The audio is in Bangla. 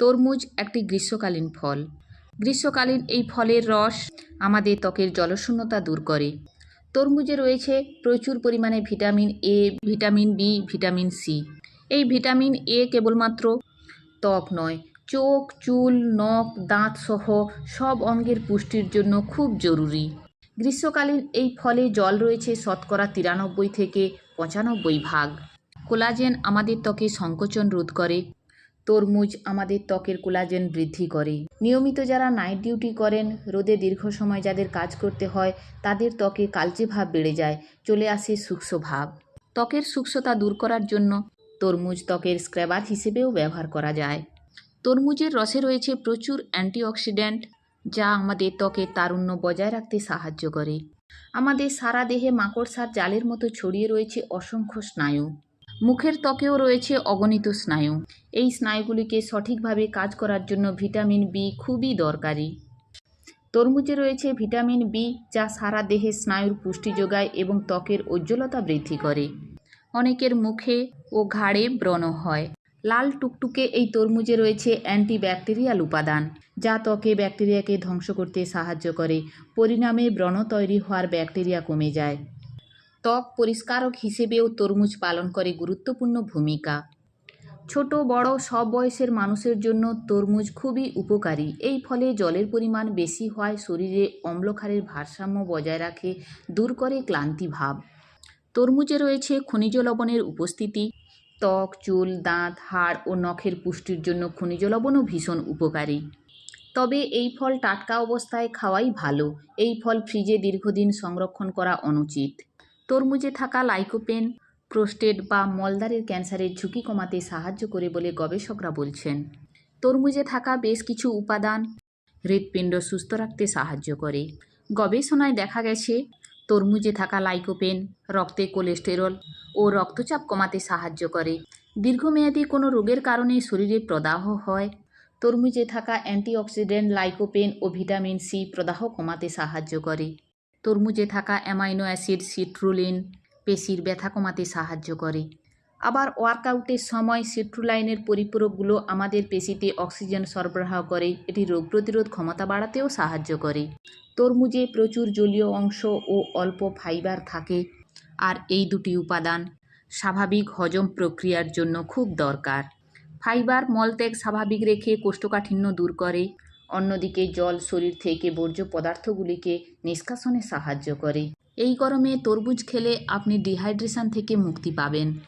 তরমুজ একটি গ্রীষ্মকালীন ফল। গ্রীষ্মকালীন এই ফলের রস আমাদের ত্বকের জলশূন্যতা দূর করে। তরমুজে রয়েছে প্রচুর পরিমাণে vitamin A vitamin B vitamin C এই ভিটামিন এ কেবলমাত্র ত্বক নয়, চোখ, চুল, নখ, দাঁত সহ সব অঙ্গের পুষ্টির জন্য খুব জরুরি। গ্রীষ্মকালীন এই ফলে জল রয়েছে শতকরা তিরানব্বই থেকে পঁচানব্বই ভাগ। কোলাজেন আমাদের ত্বকে সংকোচন রোধ করে। তরমুজ আমাদের ত্বকের কোলাজেন বৃদ্ধি করে। নিয়মিত যারা নাইট ডিউটি করেন, রোদে দীর্ঘ সময় যাদের কাজ করতে হয়, তাদের ত্বকে কালচে ভাব বেড়ে যায়, চলে আসে সূক্ষ্ম ভাব। ত্বকের সূক্ষ্মতা দূর করার জন্য তরমুজ ত্বকের স্ক্র্যাবার হিসেবেও ব্যবহার করা যায়। তরমুজের রসে রয়েছে প্রচুর অ্যান্টিঅক্সিডেন্ট, যা আমাদের ত্বকের তারুণ্য বজায় রাখতে সাহায্য করে। আমাদের সারা দেহে মাকড়সার জালের মতো ছড়িয়ে রয়েছে অসংখ্য স্নায়ু। মুখের ত্বকেও রয়েছে অগণিত স্নায়ু। এই স্নায়ুগুলিকে সঠিকভাবে কাজ করার জন্য ভিটামিন বি খুবই দরকারি। তরমুজে রয়েছে ভিটামিন বি, যা সারা দেহে স্নায়ুর পুষ্টি যোগায় এবং ত্বকের উজ্জ্বলতা বৃদ্ধি করে। অনেকের মুখে ও ঘাড়ে ব্রণ হয়। লাল টুকটুকে এই তরমুজে রয়েছে অ্যান্টিব্যাকটেরিয়াল উপাদান, যা ত্বকে ব্যাকটেরিয়াকে ধ্বংস করতে সাহায্য করে। পরিণামে ব্রণ তৈরি হওয়ার ব্যাকটেরিয়া কমে যায়। ত্বক পরিষ্কারক হিসেবেও তরমুজ পালন করে গুরুত্বপূর্ণ ভূমিকা। ছোট, বড়, সব বয়সের মানুষের জন্য তরমুজ খুবই উপকারী। এই ফলে জলের পরিমাণ বেশি হওয়ায় শরীরে অম্লক্ষারের ভারসাম্য বজায় রাখে, দূর করে ক্লান্তি ভাব। তরমুজে রয়েছে খনিজ লবণের উপস্থিতি। ত্বক, চুল, দাঁত, হাড় ও নখের পুষ্টির জন্য খনিজ লবণও ভীষণ উপকারী। তবে এই ফল টাটকা অবস্থায় খাওয়াই ভালো। এই ফল ফ্রিজে দীর্ঘদিন সংরক্ষণ করা অনুচিত। তরমুজে থাকা লাইকোপেন, প্রোস্টেট বা মলদারের ক্যান্সারের ঝুঁকি কমাতে সাহায্য করে বলে গবেষকরা বলছেন। তরমুজে থাকা বেশ কিছু উপাদান হৃৎপিণ্ড সুস্থ রাখতে সাহায্য করে। গবেষণায় দেখা গেছে, তরমুজে থাকা লাইকোপেন রক্তে কোলেস্টেরল ও রক্তচাপ কমাতে সাহায্য করে। দীর্ঘমেয়াদী কোনো রোগের কারণে শরীরে প্রদাহ হয়। তরমুজে থাকা অ্যান্টিঅক্সিডেন্ট লাইকোপেন ও ভিটামিন সি প্রদাহ কমাতে সাহায্য করে। তরমুজে থাকা অ্যামাইনো অ্যাসিড, সিট্রুলিন, পেশির ব্যথা কমাতে সাহায্য করে। আবার ওয়ার্কআউটের সময় সিট্রুলাইনের পরিপূরকগুলো আমাদের পেশিতে অক্সিজেন সরবরাহ করে, এটি রোগ প্রতিরোধ ক্ষমতা বাড়াতেও সাহায্য করে। তরমুজে প্রচুর জলীয় অংশ ও অল্প ফাইবার থাকে, আর এই দুটি উপাদান স্বাভাবিক হজম প্রক্রিয়ার জন্য খুব দরকার। ফাইবার মলত্যাগ স্বাভাবিক রেখে কোষ্ঠকাঠিন্য দূর করে অন্যদিকে জল, শরীর থেকে বর্জ্য পদার্থগুলিকে নিষ্কাশনে সাহায্য করে। এই গরমে তরমুজ খেলে আপনি ডিহাইড্রেশন থেকে মুক্তি পাবেন।